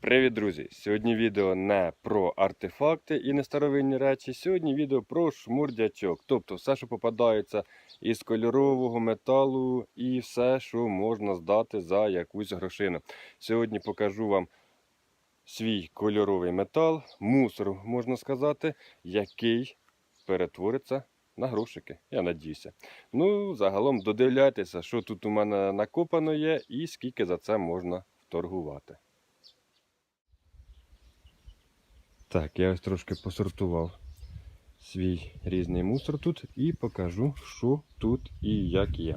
Привіт, друзі! Сьогодні відео не про артефакти і нестаровинні речі. Сьогодні відео про шмурдячок. Тобто все, що попадається із кольорового металу і все, що можна здати за якусь грошину. Сьогодні покажу вам свій кольоровий метал, мусор, можна сказати, який перетвориться на грошики. Я надіюся. Ну, загалом додивляйтеся, що тут у мене накопано є і скільки за це можна торгувати. Так, я ось трошки посортував свій різний мусор тут і покажу, що тут і як є.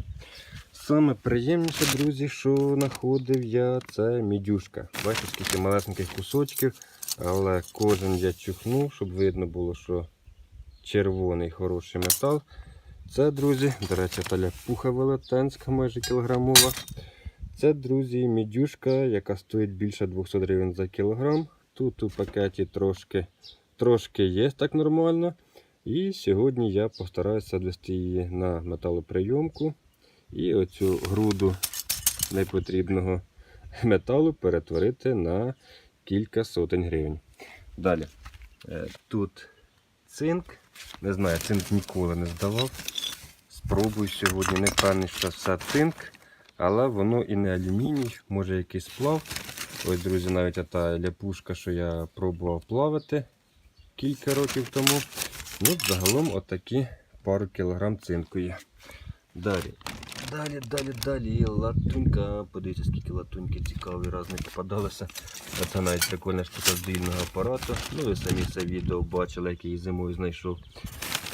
Саме приємніше, друзі, що знаходив я, це мідюшка. Бачите, скільки малесеньких кусочків, але кожен я чухнув, щоб видно було, що червоний хороший метал. Це, друзі, до речі, та ляпуха велетенська, майже кілограмова. Це, друзі, мідюшка, яка стоїть більше 200 гривень за кілограм. Тут у пакеті трошки трошки є так нормально. І сьогодні я постараюся відвести її на металоприйомку і оцю груду непотрібного металу перетворити на кілька сотень гривень. Далі. Е, Тут цинк. Не знаю, цинк ніколи не здавав. Спробую сьогодні. Не впевнений, що все цинк, але воно і не алюміній, може якийсь сплав. Ось, друзі, навіть та ляпушка, що я пробував плавати кілька років тому. Ну, загалом отакі пару кілограм цинку є. Далі. Далі, далі, далі. Латунька. Подивіться, скільки латуньки цікаві разні попадалося. Це навіть прикольна штука з дільного апарату. Ну, ви самі це відео бачили, який зимою знайшов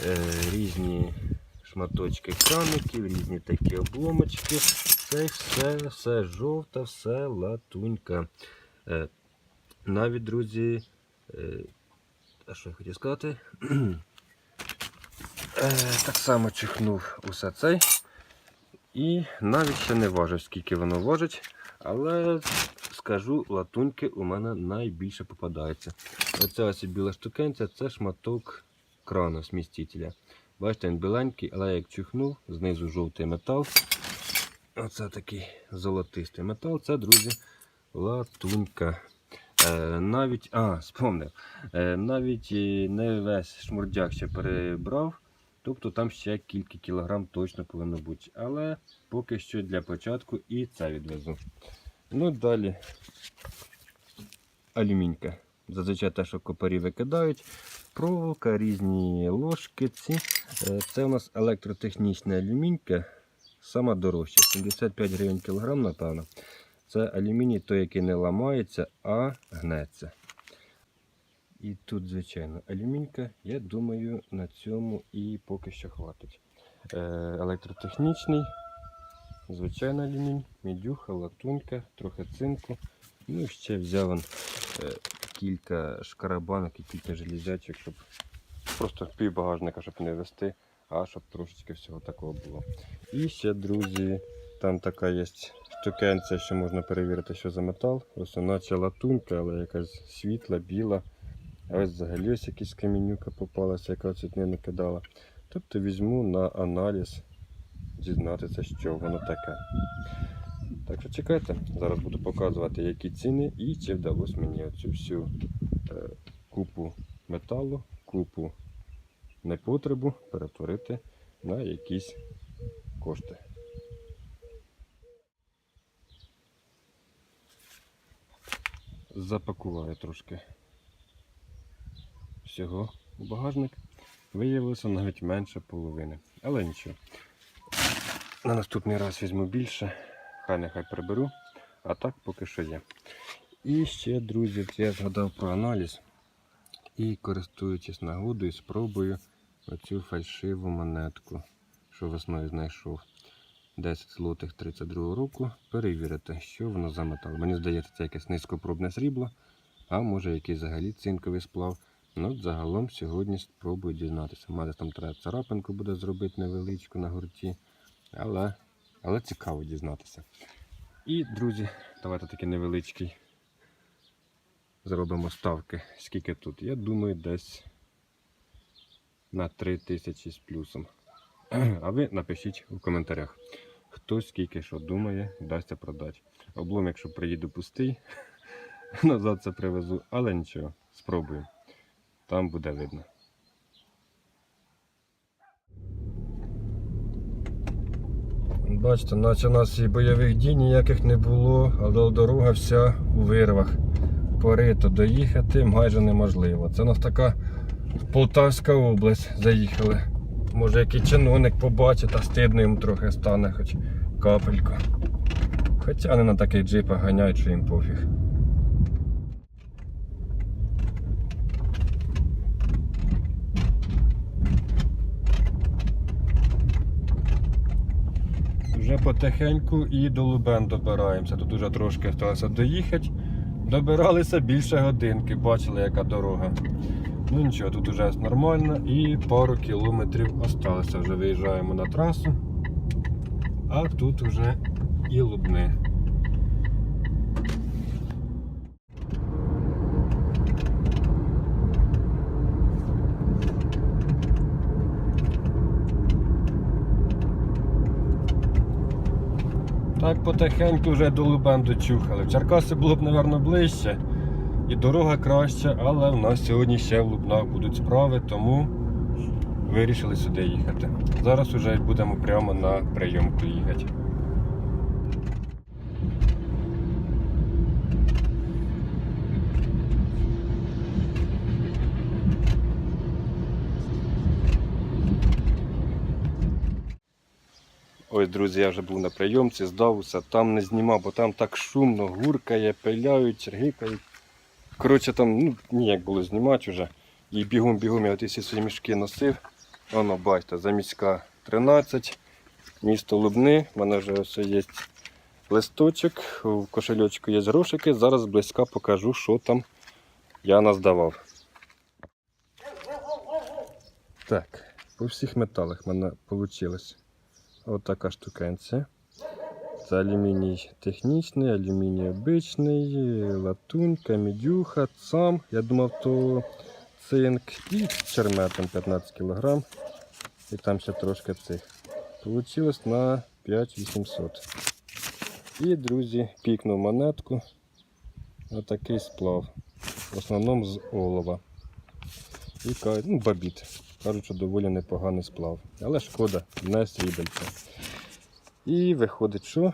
е, різні шматочки краників, різні такі обломочки. Це все, все жовта, все латунька. Е, навіть, друзі, е, а що я хотів сказати? е, так само чихнув усе цей. І навіть ще не важив, скільки воно важить. Але скажу, латуньки у мене найбільше попадається. Оця ось біла штукенця це шматок крану смістителя. Бачите, він біленький, але як чихнув, знизу жовтий метал. Оце такий золотистий метал. Це, друзі, латунька. Е, навіть, а, спомнив, е, навіть не весь шмурдяк ще перебрав. Тобто там ще кілька кілограм точно повинно бути. Але поки що для початку і це відвезу. Ну, далі алюмінька. Зазвичай те, що копарі викидають. Проволока, різні ложки. ці. Е, Це у нас електротехнічна алюмінька. Сама дорожча. 75 гривень кілограм, напевно. Це алюміній той, який не ламається, а гнеться. І тут, звичайно, алюмінька. Я думаю, на цьому і поки що хватить. Е, електротехнічний, звичайний алюмінь, мідюха, латунька, трохи цинку. Ну і ще взяв он, е, кілька шкарабанок і кілька железячок, щоб просто пів багажника, щоб не вести, а щоб трошечки всього такого було. І ще, друзі, там така є штукенця, що можна перевірити, що за метал. Ось наче латунька, але якась світла, біла. А ось взагалі ось якась камінюка попалася, яка чуть не накидала. Тобто візьму на аналіз дізнатися, що воно таке. Так що чекайте, зараз буду показувати, які ціни і чи вдалося мені оцю всю е, купу металу, купу непотребу перетворити на якісь кошти. Запакуваю трошки всього у багажник. Виявилося навіть менше половини. Але нічого. На наступний раз візьму більше, хай нехай приберу, а так поки що є. І ще, друзі, я згадав про аналіз і користуючись нагодою, спробую оцю фальшиву монетку, що весною знайшов. 10 злотих 32 року, перевірити, що воно за метал. Мені здається, це якесь низькопробне срібло, а може якийсь взагалі цинковий сплав. Ну, загалом сьогодні спробую дізнатися. Мати там треба царапинку буде зробити невеличку на гурті. Але, але цікаво дізнатися. І, друзі, давайте такий невеличкий. Зробимо ставки. Скільки тут? Я думаю, десь на 3000 з плюсом. А ви напишіть у коментарях, хто скільки що думає, вдасться продати. Облом, якщо приїду пустий, назад це привезу, але нічого, спробую. Там буде видно. Бачите, наче у нас і бойових дій ніяких не було, але дорога вся у вирвах. Порито доїхати майже неможливо. Це у нас така Полтавська область заїхали. Може який чиновник побачить, а стидно йому трохи стане, хоч капельку. Хоча не на таких джипах ганяють, що їм пофіг. Вже потихеньку і до Лубен добираємося. Тут уже трошки залишилося доїхати. Добиралися більше годинки, бачили, яка дорога. Ну нічого, тут уже нормально і пару кілометрів осталося. Вже виїжджаємо на трасу. А тут вже і Лубни. Так потихеньку вже до Лубен дочухали. В Черкаси було б, мабуть, ближче і дорога краща, але в нас сьогодні ще в Лубнах будуть справи, тому вирішили сюди їхати. Зараз вже будемо прямо на прийомку їхати. Ось, друзі, я вже був на прийомці, здав усе, там не знімав, бо там так шумно, гуркає, пиляють, гикають. Коротше, там ну, ніяк було знімати вже. І бігом-бігом я всі свої мішки носив. Воно, бачите, заміська 13, місто Лубни. У мене вже ось є листочок, в кошельочку є грошики. Зараз близька покажу, що там я наздавав. Так, по всіх металах в мене вийшло. Ось така штукенція. Це алюміній технічний, алюміній обичний, латунь, камедюха, цам. Я думав, то цинк і черметом 15 кг. І там ще трошки цих. Получилось на 5800. І, друзі, пікнув монетку. Отакий сплав. В основному з олова. І ну, бабіт. Кажуть, що доволі непоганий сплав. Але шкода, не срібельце. І виходить, що?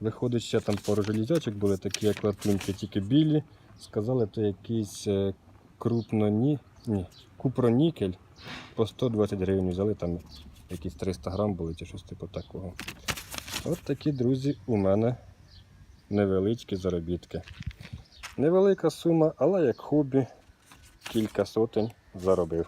Виходить, ще там пару железячок були такі, як латуньки, тільки білі. Сказали, то якийсь е, крупноні... Ні, купронікель по 120 гривень взяли, там якісь 300 грам були чи щось типу такого. От такі, друзі, у мене невеличкі заробітки. Невелика сума, але як хобі кілька сотень заробив.